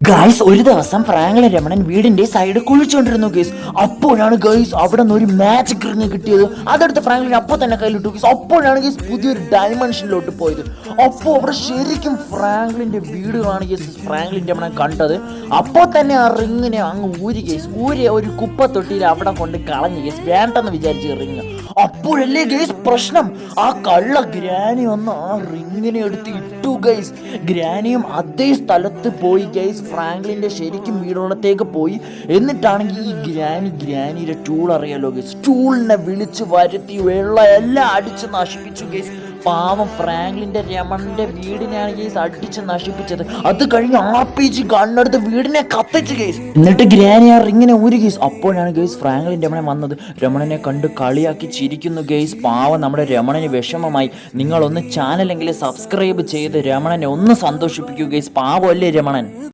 Guys ഒരു ദിവസം Franklin Ramanan വീടിന്റെ സൈഡ് കുളിച്ചുകൊണ്ടിരുന്നു ഗൈസ് അപ്പോഴാണ് ഗൈസ് അവിടെ നിന്ന് ഒരു മാജിക് റിങ് കിട്ടിയത്. അതെടുത്ത് ഫ്രാങ്ക്ലിൻ അപ്പോൾ തന്നെ കയ്യിലിട്ടു ഗൈസ് അപ്പോഴാണ് ഗൈസ് പുതിയൊരു ഡയമെൻഷനിലോട്ട് പോയത്. അപ്പോൾ അവിടെ ശരിക്കും ഫ്രാങ്ക്ലിന്റെ വീടുകളാണ് ഗേസ് ഫ്രാങ്ക്ലിൻ രമണൻ കണ്ടത്. അപ്പോൾ തന്നെ ആ റിങ്ങിനെ അങ്ങ് ഊരി ഗൈസ് ഊരി ഒരു കുപ്പ കുപ്പത്തൊട്ടിയിൽ അവിടെ കൊണ്ട് കളഞ്ഞു ഗൈസ് വേണ്ടെന്ന് വിചാരിച്ചു റിങ് അപ്പോഴല്ലേ ഗൈസ് പ്രശ്നം? ആ കള്ള ഗ്രാനി വന്ന് ആ റിങ്ങിനെ എടുത്ത് ഇട്ടു ഗൈസ് ഗ്രാനിയും അതേ സ്ഥലത്ത് പോയി ഗൈസ് ഫ്രാങ്ക്ലിന്റെ ശരിക്കും വീടുള്ളത്തേക്ക് പോയി. എന്നിട്ടാണെങ്കിൽ ഈ ഗ്രാനി ഗ്രാനിയുടെ ടൂൾ അറിയാലോ ഗേസ് ടൂളിനെ വിളിച്ച് വരുത്തി വെള്ളമെല്ലാം അടിച്ച് നശിപ്പിച്ചു ഗേസ് പാവം ഫ്രാങ്ക്ലിന്റെ രമണന്റെ വീടിനെയാണ് ഗേസ് അടിച്ച് നശിപ്പിച്ചത്. അത് കഴിഞ്ഞ് ആർ പി ജി ഗണ്ണെടുത്ത് വീടിനെ കത്തിച്ച് ഗേസ് എന്നിട്ട് ഗ്രാനി ആ റിങ്ങിനെ ഒരു ഗേസ് അപ്പോഴാണ് ഗേസ് ഫ്രാങ്ക്ലിൻ രമണൻ വന്നത്. രമണനെ കണ്ട് കളിയാക്കി ചിരിക്കുന്നു ഗേസ് പാവം നമ്മുടെ രമണന് വിഷമമായി. നിങ്ങളൊന്ന് ചാനലെങ്കിലും സബ്സ്ക്രൈബ് ചെയ്ത് രമണനെ ഒന്ന് സന്തോഷിപ്പിക്കൂ പാവം പാവമല്ലേ രമണൻ?